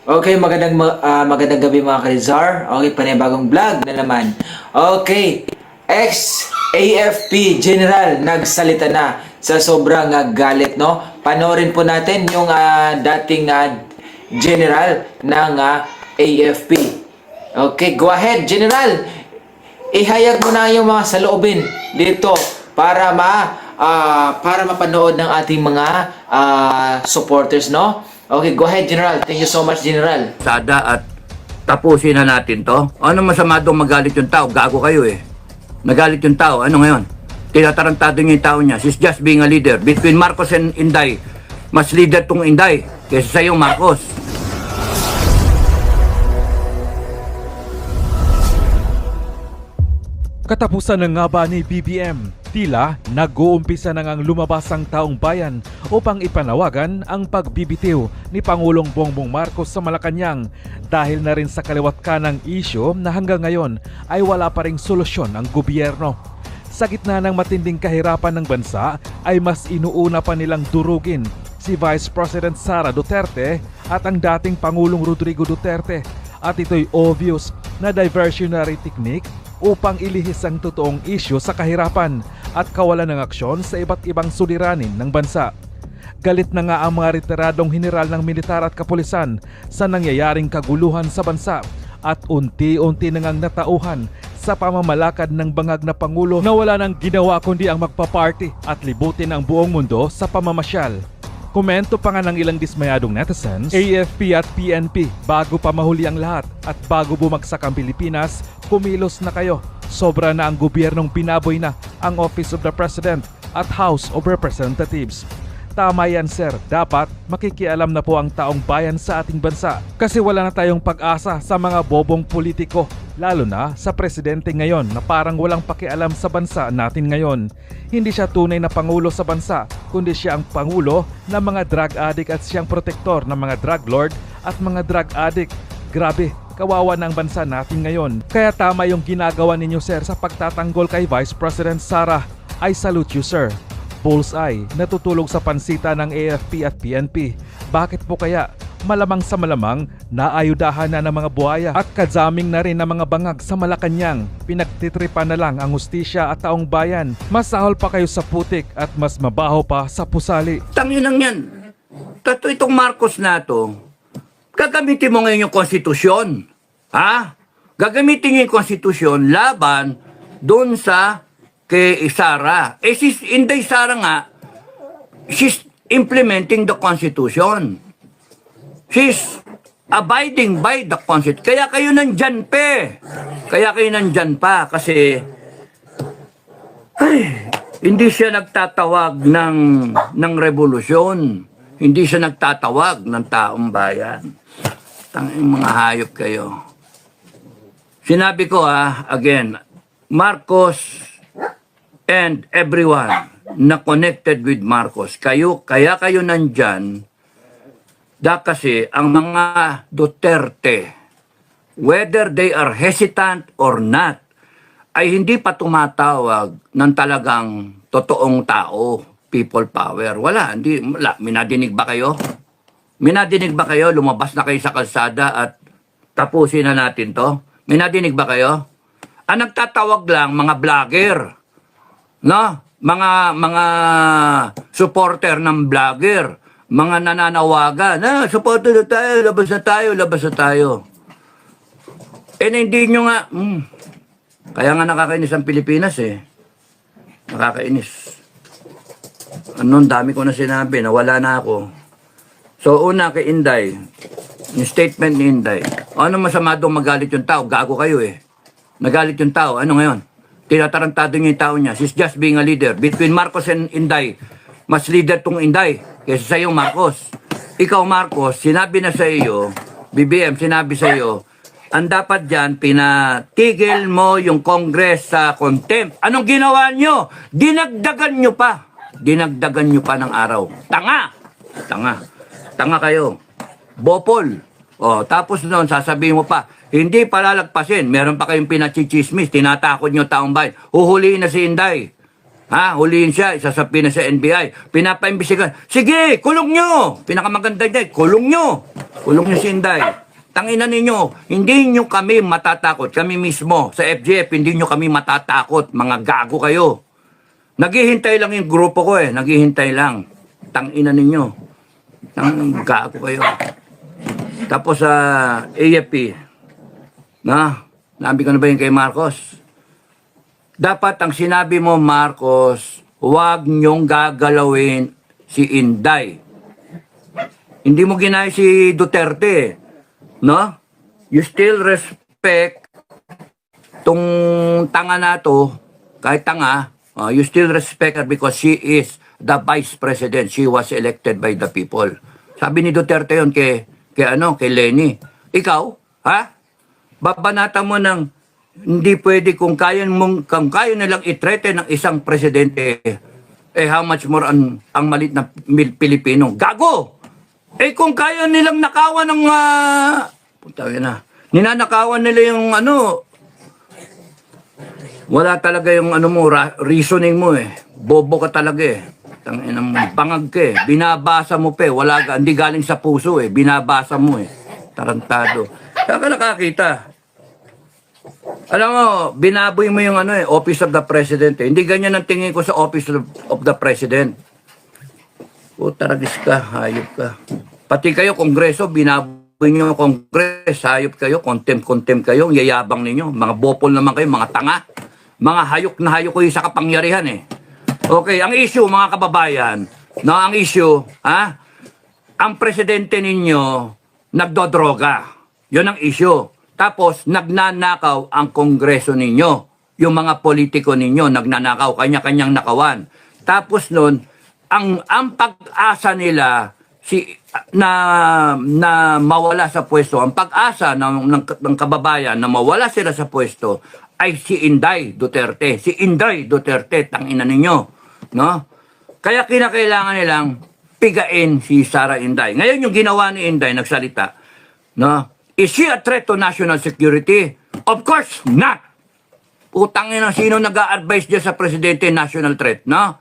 Okay, magandang ma- ah, magandang gabi mga Kalizar. Okay, panibagong vlog na naman. Okay, ex-AFP General nagsalita na sa sobrang ah, galit, no? Panoorin po natin yung ah, dating ah, General ng ah, AFP. Okay, go ahead, General. Ihayag mo na yung mga saloobin dito para ma ah, para mapanood ng ating mga ah, supporters, no? Okay, go ahead, General. Thank you so much, General. Sada at tapusin na natin to. Ano masama doon magalit yung tao? Gago kayo eh. Nagalit yung tao. Ano ngayon? Tinatarantado niya yung tao niya. She's just being a leader. Between Marcos and Inday, mas leader tong Inday kaysa sa yung Marcos. Katapusan ng nga ba ni BBM? Tila nag-uumpisa na ngang lumabas ang taong bayan upang ipanawagan ang pagbibitiw ni Pangulong Bongbong Marcos sa Malacanang dahil na rin sa kaliwat kanang isyo na hanggang ngayon ay wala pa ring solusyon ang gobyerno. Sa gitna ng matinding kahirapan ng bansa ay mas inuuna pa nilang durugin si Vice President Sara Duterte at ang dating Pangulong Rodrigo Duterte at ito'y obvious na diversionary technique upang ilihis ang totoong isyu sa kahirapan at kawalan ng aksyon sa iba't ibang suliranin ng bansa. Galit na nga ang mga retiradong general ng militar at kapulisan sa nangyayaring kaguluhan sa bansa at unti-unti na ngang natauhan sa pamamalakad ng bangag na Pangulo na wala nang ginawa kundi ang magpa-party at libutin ang buong mundo sa pamamasyal. Komento pa nga ng ilang dismayadong netizens, AFP at PNP, bago pa mahuli ang lahat at bago bumagsak ang Pilipinas, kumilos na kayo. Sobra na ang gobyernong pinaboy na ang Office of the President at House of Representatives. Tama yan sir, dapat makikialam na po ang taong bayan sa ating bansa kasi wala na tayong pag-asa sa mga bobong politiko lalo na sa presidente ngayon na parang walang pakialam sa bansa natin ngayon. Hindi siya tunay na pangulo sa bansa kundi siya ang pangulo ng mga drug addict at siyang protektor ng mga drug lord at mga drug addict. Grabe, kawawa ang bansa natin ngayon. Kaya tama yung ginagawa ninyo sir sa pagtatanggol kay Vice President Sara. I salute you sir. Bullseye, natutulog sa pansita ng AFP at PNP. Bakit po kaya? Malamang sa malamang, naayudahan na ng mga buhaya at kadzaming na rin ng mga bangag sa Malacanang. Pinagtitripan na lang ang hustisya at taong bayan. Mas sahol pa kayo sa putik at mas mabaho pa sa pusali. Tanginang yan. Tato itong Marcos na to, gagamitin mo ngayon yung konstitusyon. Ha? Gagamitin niyo yung konstitusyon laban doon sa kay Sara. Eh si Inday Sara nga, she's implementing the constitution. She's abiding by the constitution. Kaya kayo nandyan pe. Kaya kayo nandyan pa kasi ay, hindi siya nagtatawag ng ng revolusyon. Hindi siya nagtatawag ng taong bayan. Tanging mga hayop kayo. Sinabi ko ah, again, Marcos and everyone na connected with Marcos, kayo, kaya kayo nandyan, da kasi ang mga Duterte, whether they are hesitant or not, ay hindi pa tumatawag ng talagang totoong tao, people power. Wala, hindi, wala. Minadinig ba kayo? Minadinig ba kayo? Lumabas na kayo sa kalsada at tapusin na natin to? Minadinig ba kayo? Ang nagtatawag lang, mga vlogger. No? Mga, mga supporter ng vlogger. Mga nananawagan. Ah, supporter na tayo, labas na tayo, labas na tayo. Eh, hindi nyo nga, hmm, kaya nga nakakainis ang Pilipinas eh. Nakakainis. Ano, dami ko na sinabi, nawala na ako. So, una kay Inday, yung statement ni Inday, ano masama doon magalit yung tao? Gago kayo eh. Nagalit yung tao. Ano ngayon? Tinatarantado niya yung tao niya. She's just being a leader. Between Marcos and Inday, mas leader tong Inday kaysa sa Marcos. Ikaw, Marcos, sinabi na sa iyo, BBM, sinabi sa iyo, ang dapat dyan, pinatigil mo yung Congress sa contempt. Anong ginawa nyo? Dinagdagan nyo pa. Dinagdagan nyo pa ng araw. Tanga! Tanga. Tanga kayo. Bopol. O, tapos noon, sasabihin mo pa, hindi palalagpasin. Meron pa kayong pinachichismis. Tinatakot nyo taong bayan. Huhuliin na si Inday. Ha, huliin siya, isasapi na sa NBI. Pinapaimbisigan. Sige, kulong nyo! Pinakamaganda niya, kulong nyo! Kulong nyo si Inday. Tangina ninyo, hindi nyo kami matatakot. Kami mismo, sa FGF, hindi nyo kami matatakot. Mga gago kayo. Naghihintay lang yung grupo ko eh. Naghihintay lang. Tangina ninyo. Tang gago kayo. Tapos sa AFP, na, nabi ko na ba yung kay Marcos? Dapat ang sinabi mo, Marcos, huwag niyong gagalawin si Inday. Hindi mo ginaya si Duterte. No? You still respect tong tanga na to, kahit tanga, uh, you still respect her because she is the vice president. She was elected by the people. Sabi ni Duterte yon kay, kay ano, kay Lenny. Ikaw, ha? Babanata mo ng hindi pwede kung kaya mong kung kaya nilang i-threaten ng isang presidente eh how much more ang ang malit na Pilipino gago eh kung kaya nilang nakawan ng uh, puta na ninanakawan nila yung ano wala talaga yung ano mo reasoning mo eh bobo ka talaga eh Tangina mo, bangag ka eh. Binabasa mo pa eh. Wala hindi galing sa puso eh. Binabasa mo eh. Tarantado. Saan ka nakakita? Alam mo, binaboy mo yung ano eh, Office of the President eh. Hindi ganyan ang tingin ko sa Office of, of the President. O taragis ka, hayop ka. Pati kayo, Kongreso, binaboy nyo yung Kongres, hayop kayo, contempt-contempt kayo, ang yayabang ninyo. Mga bopol naman kayo, mga tanga. Mga hayok na hayok kayo sa kapangyarihan eh. Okay, ang issue, mga kababayan, no, ang issue, ha? Ang presidente ninyo, nagdodroga. Yun ang issue. Tapos, nagnanakaw ang kongreso ninyo. Yung mga politiko ninyo, nagnanakaw, kanya-kanyang nakawan. Tapos nun, ang, ang pag-asa nila, si, na, na mawala sa pwesto, ang pag-asa ng, ng, ng kababayan na mawala sila sa pwesto, ay si Inday Duterte. Si Inday Duterte, tangina ninyo. No? Kaya kinakailangan nilang pigain si Sara Inday. Ngayon yung ginawa ni Inday, nagsalita, no? Is she a threat to national security? Of course not. Putang ina, sino nag-a-advise dyan sa presidente national threat, no?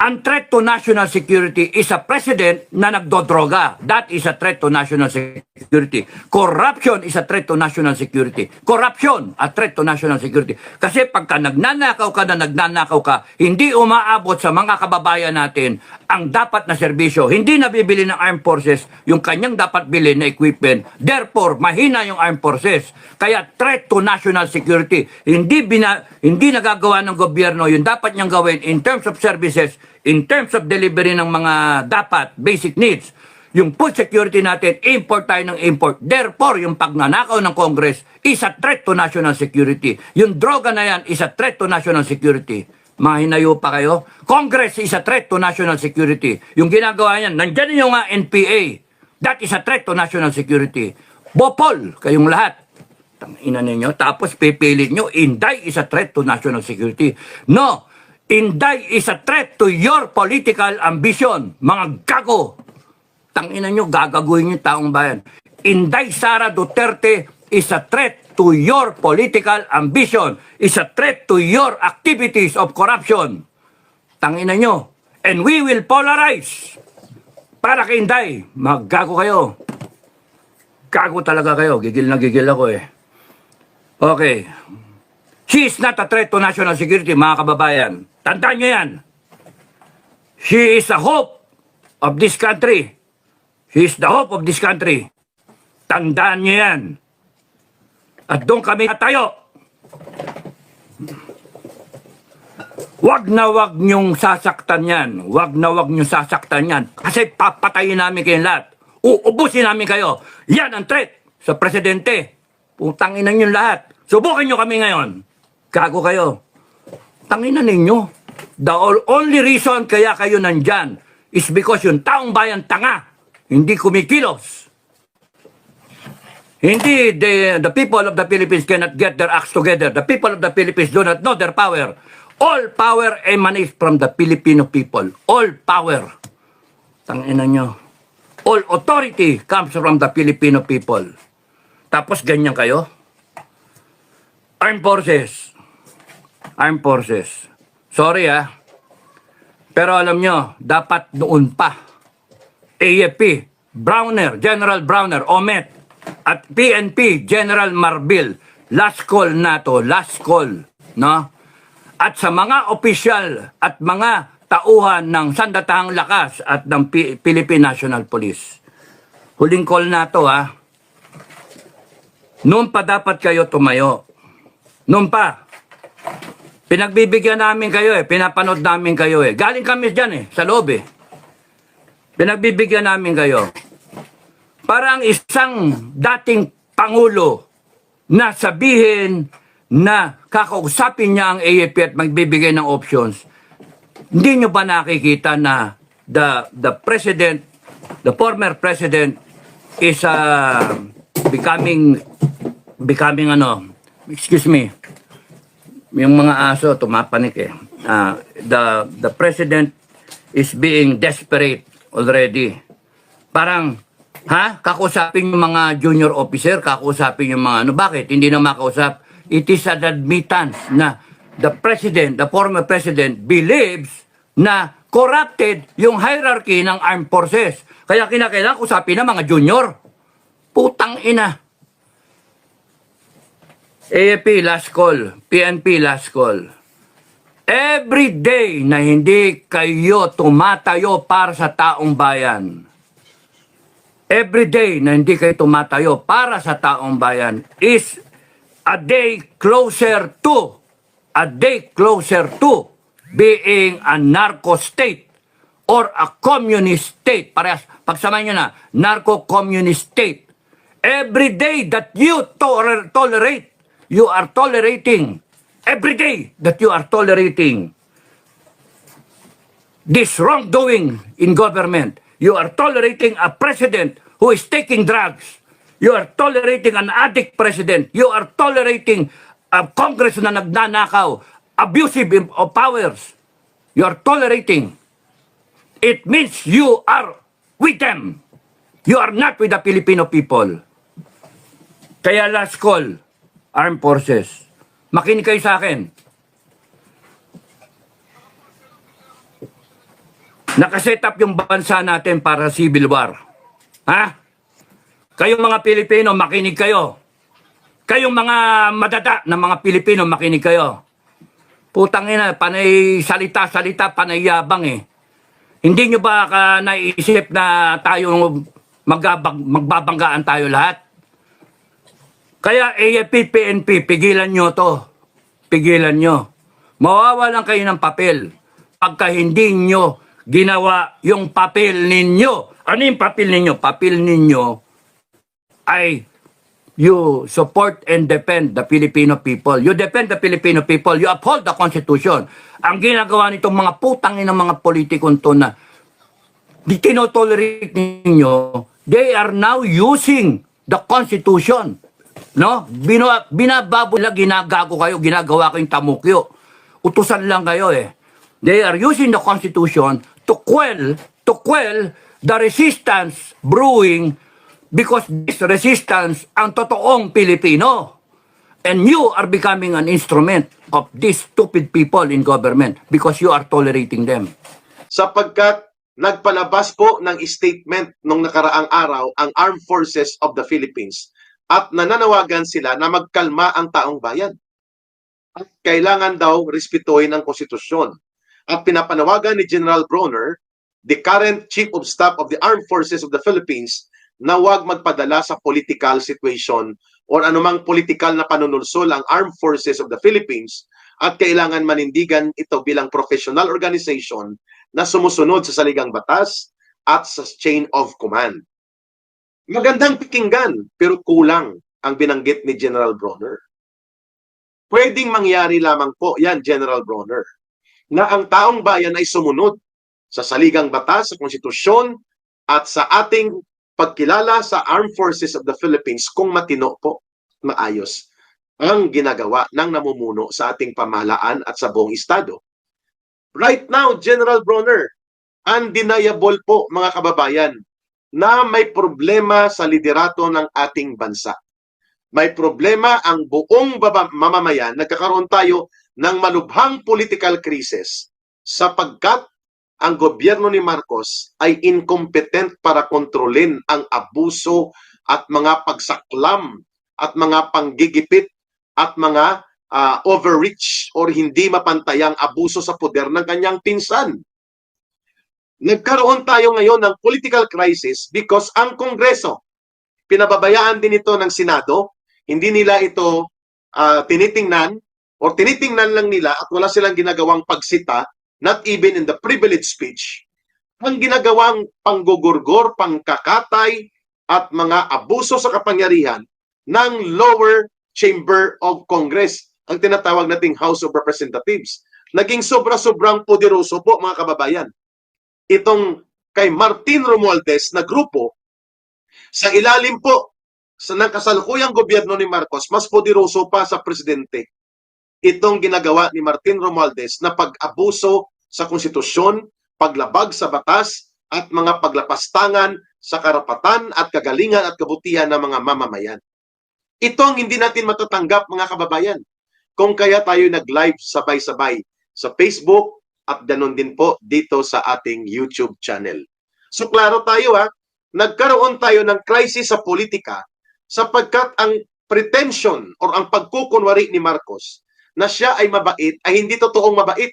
Ang threat to national security is a president na nagdodroga. That is a threat to national security. Corruption is a threat to national security. Corruption, a threat to national security. Kasi pagka nagnanakaw ka na nagnanakaw ka, hindi umaabot sa mga kababayan natin ang dapat na serbisyo. Hindi nabibili ng armed forces yung kanyang dapat bilhin na equipment. Therefore, mahina yung armed forces. Kaya threat to national security. Hindi, bina, hindi nagagawa ng gobyerno yung dapat niyang gawin in terms of services, in terms of delivery ng mga dapat, basic needs. Yung food security natin, import tayo ng import. Therefore, yung pagnanakaw ng Congress is a threat to national security. Yung droga na yan is a threat to national security. Mga hinayo pa kayo? Congress is a threat to national security. Yung ginagawa niyan, nandyan yung nga NPA. That is a threat to national security. Bopol, kayong lahat. Tangina ninyo. Tapos pipilit nyo, Inday is a threat to national security. No! Inday is a threat to your political ambition. Mga gago! Tangina nyo, gagaguhin yung taong bayan. Inday Sara Duterte is a threat to your political ambition. Is a threat to your activities of corruption. Tangina nyo. And we will polarize. Para kay Inday, maggago kayo. Gago talaga kayo. Gigil na gigil ako eh. Okay. She is not a threat to national security, mga kababayan. Tandaan nyo yan. She is a hope of this country. She is the hope of this country. Tandaan nyo yan. At doon kami tayo. Wag na wag nyong sasaktan yan. Wag na wag nyong sasaktan yan. Kasi papatayin namin kayong lahat. Uubusin namin kayo. Yan ang threat sa presidente. Putangin na lahat. Subukin nyo kami ngayon. Gago kayo. Tanginan ninyo. The only reason kaya kayo nandyan is because yung taong bayan tanga. Hindi kumikilos. Hindi the, the people of the Philippines cannot get their acts together. The people of the Philippines do not know their power. All power emanates from the Filipino people. All power. Tangina nyo. All authority comes from the Filipino people. Tapos ganyan kayo? Armed forces. Armed forces. Sorry ah. Pero alam nyo, dapat noon pa. AFP, Browner, General Browner, Omet, at PNP, General Marbil. Last call na to, last call. No? At sa mga opisyal at mga tauhan ng Sandatahang Lakas at ng Pi- Philippine National Police. Huling call na to ha. Noon pa dapat kayo tumayo. Noon pa. Pinagbibigyan namin kayo eh. Pinapanood namin kayo eh. Galing kami dyan eh. Sa loob eh. Pinagbibigyan namin kayo. Parang isang dating Pangulo na sabihin na kakausapin niya ang AFP at magbibigay ng options. Hindi nyo ba nakikita na the the president, the former president is uh, becoming becoming ano, excuse me, yung mga aso tumapanik eh. Ah, the the president is being desperate already. Parang ha, kakausapin yung mga junior officer, kakausapin yung mga ano, bakit hindi na makausap? It is an admittance na the president, the former president believes na corrupted yung hierarchy ng armed forces. Kaya kinakailangan usapin ng mga junior. Putang ina. AFP last call, PNP last call. Every day na hindi kayo tumatayo para sa taong bayan. Every day na hindi kayo tumatayo para sa taong bayan is a day closer to a day closer to being a narco state or a communist state. Parehas, pagsamahin nyo na, narco-communist state. Every day that you toler- tolerate, you are tolerating. Every day that you are tolerating this wrongdoing in government, you are tolerating a president who is taking drugs. You are tolerating an addict president. You are tolerating a Congress na nagnanakaw, abusive of powers. You are tolerating. It means you are with them. You are not with the Filipino people. Kaya last call, armed forces. Makinig kayo sa akin. Nakaset up yung bansa natin para civil war. Ha? Kayong mga Pilipino, makinig kayo. Kayong mga madada ng mga Pilipino, makinig kayo. Putang ina, panay salita-salita, panay yabang eh. Hindi nyo ba ka naisip na tayo magbabang, magbabanggaan tayo lahat? Kaya AFP, PNP, pigilan nyo to. Pigilan nyo. Mawawalan kayo ng papel pagka hindi nyo ginawa yung papel ninyo. Ano yung papel ninyo? Papel ninyo ay you support and defend the Filipino people. You defend the Filipino people. You uphold the Constitution. Ang ginagawa nitong mga putang ng mga politikon to na tinotolerate ninyo, they are now using the Constitution. No? Bino, binababo nila, ginagago kayo, ginagawa kayong tamukyo. Utusan lang kayo eh. They are using the Constitution to quell, to quell the resistance brewing because this resistance ang totoong Pilipino. And you are becoming an instrument of these stupid people in government because you are tolerating them. sapagkat nagpalabas po ng statement nung nakaraang araw ang Armed Forces of the Philippines at nananawagan sila na magkalma ang taong bayan. At kailangan daw respetuhin ang konstitusyon. At pinapanawagan ni General Bronner, the current Chief of Staff of the Armed Forces of the Philippines, na huwag magpadala sa political situation or anumang political na panunulsol ang Armed Forces of the Philippines at kailangan manindigan ito bilang professional organization na sumusunod sa saligang batas at sa chain of command. Magandang pikinggan pero kulang ang binanggit ni General Bronner. Pwedeng mangyari lamang po yan, General Bronner, na ang taong bayan ay sumunod sa saligang batas, sa konstitusyon, at sa ating pagkilala sa Armed Forces of the Philippines kung matino po, maayos ang ginagawa ng namumuno sa ating pamahalaan at sa buong estado. Right now, General Bronner, undeniable po mga kababayan na may problema sa liderato ng ating bansa. May problema ang buong baba- mamamayan. Nagkakaroon tayo ng malubhang political crisis sapagkat ang gobyerno ni Marcos ay incompetent para kontrolin ang abuso at mga pagsaklam at mga panggigipit at mga ah, overreach or hindi mapantayang abuso sa poder ng kanyang pinsan. Nagkaroon tayo ngayon ng political crisis because ang Kongreso, pinababayaan din ito ng Senado, hindi nila ito ah, tinitingnan or tinitingnan lang nila at wala silang ginagawang pagsita, not even in the privilege speech, ang ginagawang panggugurgor, pangkakatay, at mga abuso sa kapangyarihan ng lower chamber of Congress, ang tinatawag nating House of Representatives. Naging sobra-sobrang poderoso po mga kababayan. Itong kay Martin Romualdez na grupo, sa ilalim po sa ng kasalukuyang gobyerno ni Marcos, mas poderoso pa sa presidente. Itong ginagawa ni Martin Romualdez na pag-abuso sa konstitusyon, paglabag sa batas, at mga paglapastangan sa karapatan at kagalingan at kabutihan ng mga mamamayan. Ito ang hindi natin matatanggap mga kababayan. Kung kaya tayo nag-live sabay-sabay sa Facebook at ganun din po dito sa ating YouTube channel. So klaro tayo ha, nagkaroon tayo ng crisis sa politika sapagkat ang pretension or ang pagkukunwari ni Marcos na siya ay mabait ay hindi totoong mabait.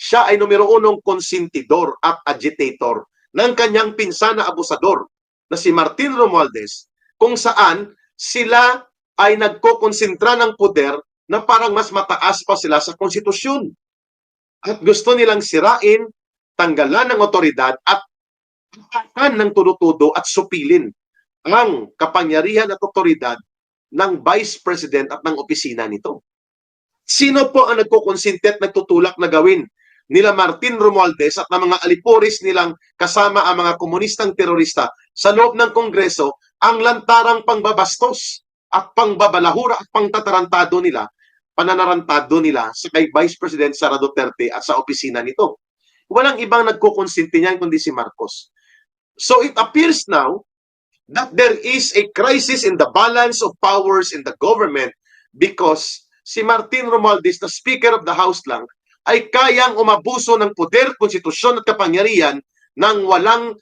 Siya ay numero unong konsentidor at agitator ng kanyang pinsan na abusador na si Martin Romualdez kung saan sila ay nagkokonsentra ng poder na parang mas mataas pa sila sa konstitusyon. At gusto nilang sirain, tanggalan ng otoridad at atakan ng tudo-tudo at supilin ang kapangyarihan at otoridad ng Vice President at ng opisina nito. Sino po ang nagkukonsente at nagtutulak na gawin nila Martin Romualdez at ng mga alipuris nilang kasama ang mga komunistang terorista sa loob ng Kongreso ang lantarang pangbabastos at pangbabalahura at pangtatarantado nila, pananarantado nila sa kay Vice President Sara Duterte at sa opisina nito. Walang ibang nagkukonsente niyan kundi si Marcos. So it appears now that there is a crisis in the balance of powers in the government because si Martin Romualdez, na Speaker of the House lang, ay kayang umabuso ng poder, konstitusyon at kapangyarihan nang walang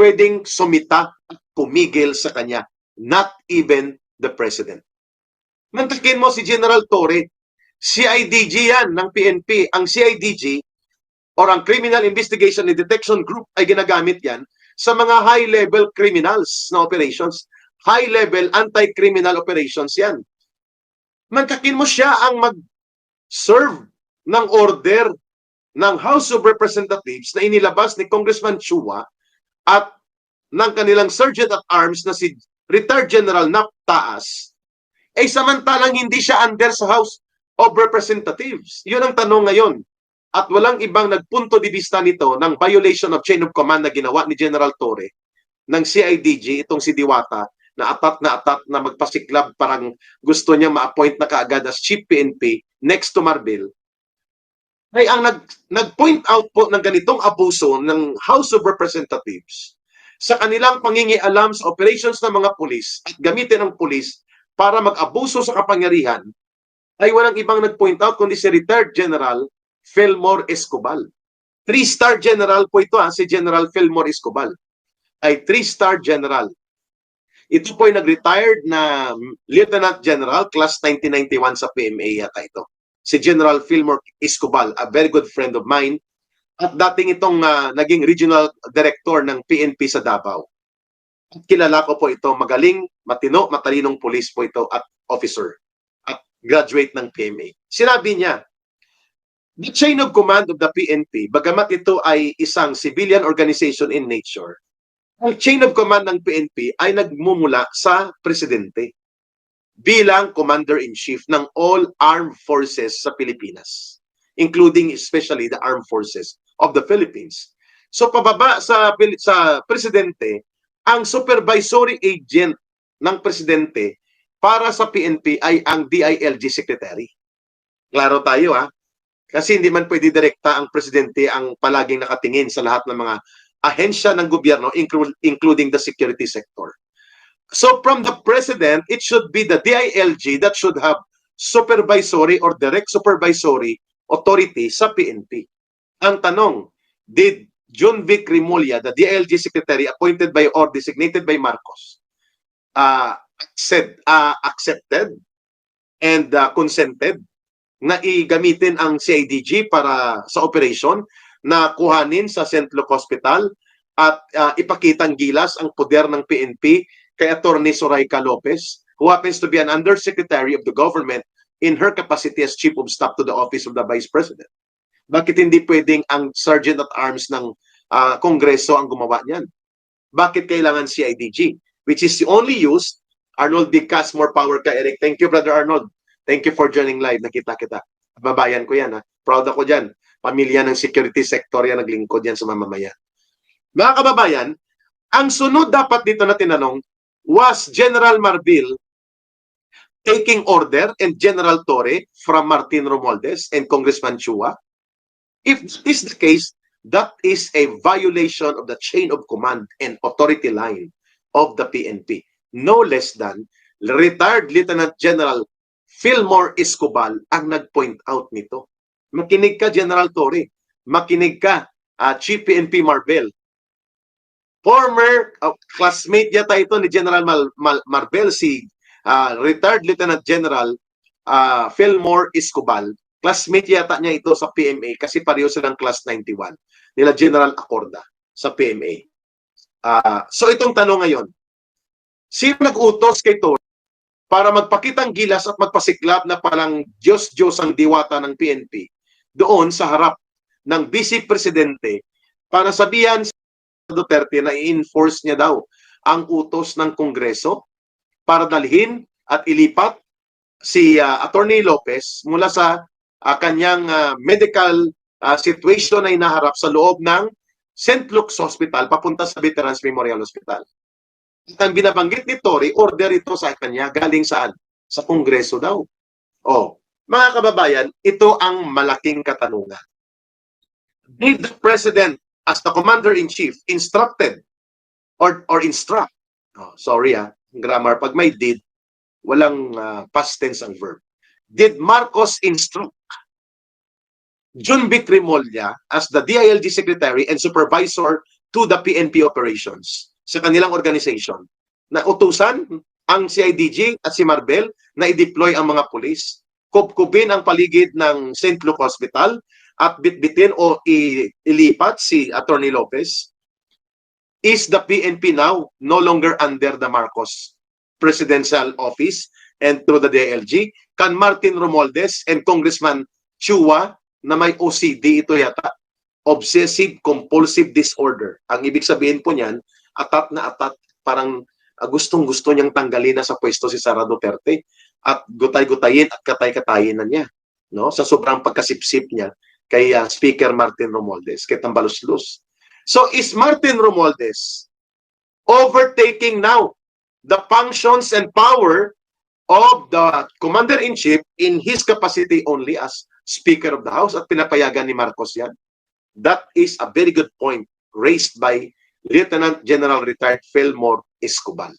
pwedeng sumita at pumigil sa kanya. Not even the President. Mantakin mo si General Torre, CIDG yan ng PNP. Ang CIDG or ang Criminal Investigation and Detection Group ay ginagamit yan sa mga high-level criminals na operations. High-level anti-criminal operations yan. Mantakin mo siya ang mag-serve ng order ng House of Representatives na inilabas ni Congressman Chua at ng kanilang Sergeant at Arms na si retired General Nap Taas, eh samantalang hindi siya under sa House of Representatives. Yun ang tanong ngayon. At walang ibang nagpunto di vista nito ng violation of chain of command na ginawa ni General Torre ng CIDG, itong si Diwata, na atat na atat na magpasiklab parang gusto niya ma-appoint na kaagad as Chief PNP next to Marbil ay ang nag, nag-point out po ng ganitong abuso ng House of Representatives sa kanilang pangingialam sa operations ng mga pulis at gamitin ng pulis para mag-abuso sa kapangyarihan ay walang ibang nag-point out kundi si retired General Fillmore Escobal. Three-star general po ito ha, si General Fillmore Escobal. Ay three-star general. Ito po ay nag-retired na Lieutenant General, class 1991 sa PMA yata ito si General Fillmore Escobal, a very good friend of mine, at dating itong ah, naging regional director ng PNP sa Davao. At kilala ko po ito, magaling, matino, matalinong police po ito at officer graduate ng PMA. Sinabi niya, the chain of command of the PNP, bagamat ito ay isang civilian organization in nature, ang chain of command ng PNP ay nagmumula sa presidente bilang Commander-in-Chief ng all armed forces sa Pilipinas, including especially the armed forces of the Philippines. So pababa sa sa presidente, ang supervisory agent ng presidente para sa PNP ay ang DILG secretary. Klaro tayo ha. Kasi hindi man pwede direkta ang presidente ang palaging nakatingin sa lahat ng mga ahensya ng gobyerno inclu- including the security sector. So from the president, it should be the DILG that should have supervisory or direct supervisory authority sa PNP. Ang tanong, did John Vic Rimulya, the DILG secretary appointed by or designated by Marcos, uh, said, uh, accepted and uh, consented na igamitin ang CIDG para sa operation na kuhanin sa St. Luke Hospital at uh, ipakitang gilas ang poder ng PNP kay Attorney Soraya Lopez, who happens to be an undersecretary of the government in her capacity as chief of staff to the office of the vice president. Bakit hindi pwedeng ang sergeant at arms ng ah, kongreso ang gumawa niyan? Bakit kailangan CIDG? Which is only used, Arnold D. Cas, more power ka, Eric. Thank you, Brother Arnold. Thank you for joining live. Nakita kita. Babayan ko yan. Ha? Proud ako dyan. Pamilya ng security sector yan, naglingkod yan sa mamamayan. Mga kababayan, ang sunod dapat dito na tinanong, was General Marbil taking order and General Torre from Martin Romualdez and Congressman Chua? If this is the case, that is a violation of the chain of command and authority line of the PNP. No less than retired Lieutenant General Fillmore Escobal ang nag-point out nito. Makinig ka, General Torre. Makinig ka, ah, Chief PNP Marbel. Former ah, classmate yata ito ni General Mal- Mal- Marbel, si ah, retired Lieutenant General ah, Fillmore Escobal. Classmate yata niya ito sa PMA kasi pareho silang class 91 nila General Acorda sa PMA. Ah, so itong tanong ngayon, sino nag-utos kay Torre para magpakitang gilas at magpasiklab na parang Diyos-Diyos ang diwata ng PNP doon sa harap ng Vice Presidente para sabihan sa Duterte na i-enforce niya daw ang utos ng Kongreso para dalhin at ilipat si ah, Attorney Lopez mula sa ah, kanyang ah, medical ah, situation na inaharap sa loob ng St. Luke's Hospital papunta sa Veterans Memorial Hospital. Ang binabanggit ni Tory, order ito sa kanya galing saan? Sa Kongreso daw. Oh, mga kababayan, ito ang malaking katanungan. Did the President, as the Commander-in-Chief, instructed or, or instruct? Oh, sorry ah, grammar. Pag may did, walang ah, past tense ang verb. Did Marcos instruct Jun Vic Rimolya as the DILG Secretary and Supervisor to the PNP operations sa kanilang organization na utusan ang CIDG at si Marbel na i-deploy ang mga pulis, kubkubin ang paligid ng St. Luke Hospital at bitbitin o ilipat si Attorney Lopez. Is the PNP now no longer under the Marcos presidential office and through the DILG? Can Martin Romualdez and Congressman Chua na may OCD ito yata, obsessive compulsive disorder. Ang ibig sabihin po niyan, atat na atat, parang ah, gustong-gusto niyang tanggalin na sa pwesto si Sara Duterte at gutay-gutayin at katay-katayin na niya. No? Sa sobrang pagkasipsip niya kay ah, Speaker Martin Romualdez, kay Tambalos-Luz. So is Martin Romualdez overtaking now the functions and power of the Commander-in-Chief in his capacity only as Speaker of the House at pinapayagan ni Marcos yan. That is a very good point raised by Lieutenant General Retired Fillmore Escobar.